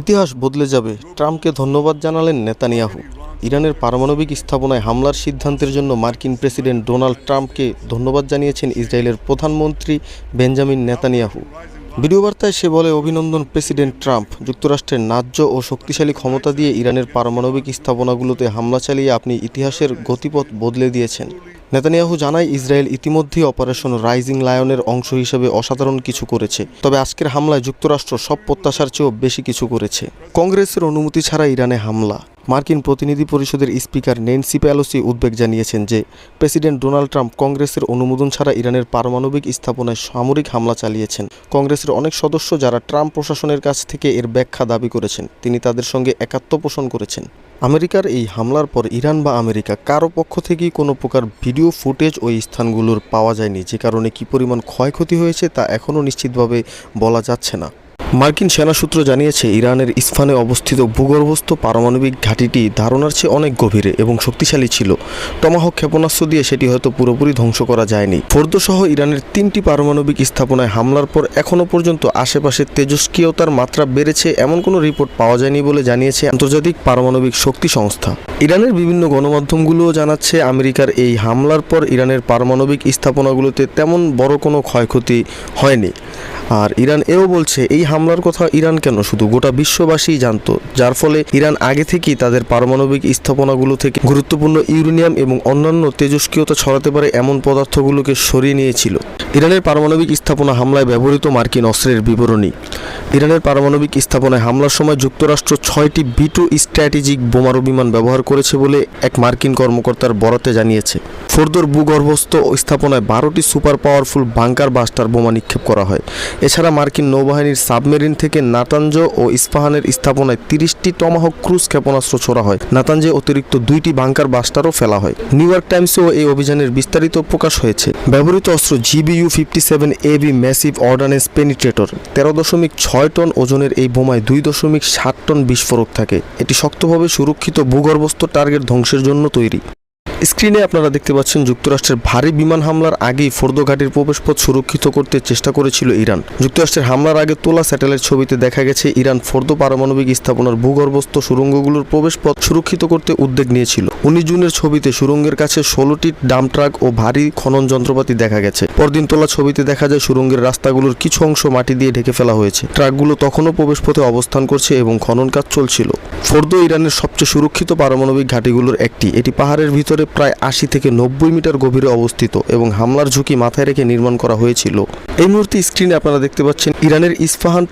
ইতিহাস বদলে যাবে। ট্রাম্পকে ধন্যবাদ জানালেন নেতানিয়াহু। ইরানের পারমাণবিক স্থাপনায় হামলার সিদ্ধান্তের জন্য মার্কিন প্রেসিডেন্ট ডোনাল্ড ট্রাম্পকে ধন্যবাদ জানিয়েছেন ইসরায়েলের প্রধানমন্ত্রী বেঞ্জামিন নেতানিয়াহু। ভিডিও বার্তায় সে বলে, অভিনন্দন, প্রেসিডেন্ট ট্রাম্প। যুক্তরাষ্ট্রের ন্যায্য ও শক্তিশালী ক্ষমতা দিয়ে ইরানের পারমাণবিক স্থাপনাগুলোতে হামলা চালিয়ে আপনি ইতিহাসের গতিপথ বদলে দিয়েছেন। নেতানিয়াহু জানায়, ইসরায়েল ইতিমধ্যেই অপারেশন রাইজিং লায়নের অংশ হিসেবে অসাধারণ কিছু করেছে। তবে আজকের হামলায় যুক্তরাষ্ট্র সব প্রত্যাশার চেয়েও বেশি কিছু করেছে। কংগ্রেসের অনুমতি ছাড়া ইরানে হামলা। মার্কিন প্রতিনিধি পরিষদের স্পিকার নেন্সি প্যালোসি উদ্বেগ জানিয়েছেন যে প্রেসিডেন্ট ডোনাল্ড ট্রাম্প কংগ্রেসের অনুমোদন ছাড়া ইরানের পারমাণবিক স্থাপনায় সামরিক হামলা চালিয়েছেন। কংগ্রেসের অনেক সদস্য যারা ট্রাম্প প্রশাসনের কাছ থেকে এর ব্যাখ্যা দাবি করেছেন, তিনি তাদের সঙ্গে একাত্ম পোষণ করেছেন। আমেরিকার এই হামলার পর ইরান বা আমেরিকা কারও পক্ষ থেকেই কোনো প্রকার ভিডিও ফুটেজ ওই স্থানগুলোর পাওয়া যায়নি, যে কারণে কী পরিমাণ ক্ষয়ক্ষতি হয়েছে তা এখনও নিশ্চিতভাবে বলা যাচ্ছে না। মার্কিন সেনা সূত্র জানিয়েছে, ইরানের ইসফানে অবস্থিত ভূগর্ভস্থ পারমাণবিক ঘাঁটিটি ধারণার চেয়ে অনেক গভীরে এবং শক্তিশালী ছিল। টমাহক ক্ষেপণাস্ত্র দিয়ে সেটি হয়তো পুরোপুরি ধ্বংস করা যায়নি। ফোর্দো সহ ইরানের তিনটি পারমাণবিক স্থাপনায় হামলার পর এখনও পর্যন্ত আশেপাশে তেজস্ক্রিয়তার মাত্রা বেড়েছে এমন কোনো রিপোর্ট পাওয়া যায়নি বলে জানিয়েছে আন্তর্জাতিক পারমাণবিক শক্তি সংস্থা। ইরানের বিভিন্ন গণমাধ্যমগুলোও জানাচ্ছে, আমেরিকার এই হামলার পর ইরানের পারমাণবিক স্থাপনাগুলোতে তেমন বড় কোনো ক্ষয়ক্ষতি হয়নি। আর ইরান এও বলছে, এই হামলার কথা ইরান কেন? শুধু গোটা বিশ্ববাসী জানত। যার ফলে ইরান আগে থেকেই তাদের পারমাণবিক স্থাপনাগুলো থেকে গুরুত্বপূর্ণ ইউরেনিয়াম এবং অন্যান্য তেজস্ক্রিয়তা ছড়াতে পারে এমন পদার্থগুলোকে সরিয়ে নিয়েছিল। ইরানের পারমাণবিক স্থাপনা হামলায় ব্যবহৃত মার্কিন অস্ত্রের বিবরণী। ইরানের পারমাণবিক স্থাপনায় হামলার সময় যুক্তরাষ্ট্র ছয়টি বিটু স্ট্র্যাটেজিক বোমারু বিমান ব্যবহার করেছে বলে এক মার্কিন কর্মকর্তার বরাতে জানিয়েছে। ফোর্দোর ভূগর্ভস্থ স্থাপনায় বারোটি সুপার পাওয়ারফুল বাংকার বাস্টার বোমা নিক্ষেপ করা হয়। এছাড়া মার্কিন নৌবাহিনীর সাবমেরিন থেকে নাতাঞ্জ ও ইস্পাহানের স্থাপনায় তিরিশটি টমাহক ক্রুজ ক্ষেপণাস্ত্র ছোড়া হয়। নাতাঞ্জে অতিরিক্ত দুইটি বাংকার বাস্টারও ফেলা হয়। নিউ ইয়র্ক টাইমসেও এই অভিযানের বিস্তারিত প্রকাশ হয়েছে। ব্যবহৃত অস্ত্র GBU fifty seven A B massive ordnance penetrator. তেরো দশমিক ছয় টন ওজনের এই বোমায় দুই দশমিক ষাট টন বিস্ফোরক থাকে। এটি শক্তভাবে সুরক্ষিত ভূগর্ভস্থ টার্গেট ধ্বংসের জন্য তৈরি। স্ক্রিনে আপনারা দেখতে পাচ্ছেন যুক্তরাষ্ট্রের ভারী বিমান হামলার আগেই ফোর্দো ঘাটির প্রবেশপথ সুরক্ষিত করতে চেষ্টা করেছিল ইরান। যুক্তরাষ্ট্রের হামলার আগে তোলা স্যাটেলাইট ছবিতে দেখা গেছে, ইরান ফোর্দো পারমাণবিক স্থাপনার ভূগর্ভস্থ সুড়ঙ্গগুলোর প্রবেশপথ সুরক্ষিত করতে উদ্যোগ নিয়েছিল। উনিশ জুনের ছবিতে সুরঙ্গের কাছে ষোলোটি ডাম ট্রাক ও ভারী খনন যন্ত্রপাতি দেখা গেছে। পরদিন তোলা ছবিতে দেখা যায়, সুরঙ্গের রাস্তাগুলোর কিছু অংশ মাটি দিয়ে ঢেকে ফেলা হয়েছে। ট্রাকগুলো তখনও প্রবেশপথে অবস্থান করছে এবং খনন কাজ চলছিল। ফোর্দো ইরানের সবচেয়ে সুরক্ষিত পারমাণবিক ঘাঁটিগুলোর একটি। এটি পাহাড়ের ভিতরে প্রায় আশি থেকে নব্বই মিটার গভীরে অবস্থিত এবং হামলার ঝুঁকি মাথায় রেখে নির্মাণ করা হয়েছিল। এই মুহূর্তে স্ক্রিনে আপনারা দেখতে পাচ্ছেন ইরানের ইস্পাহান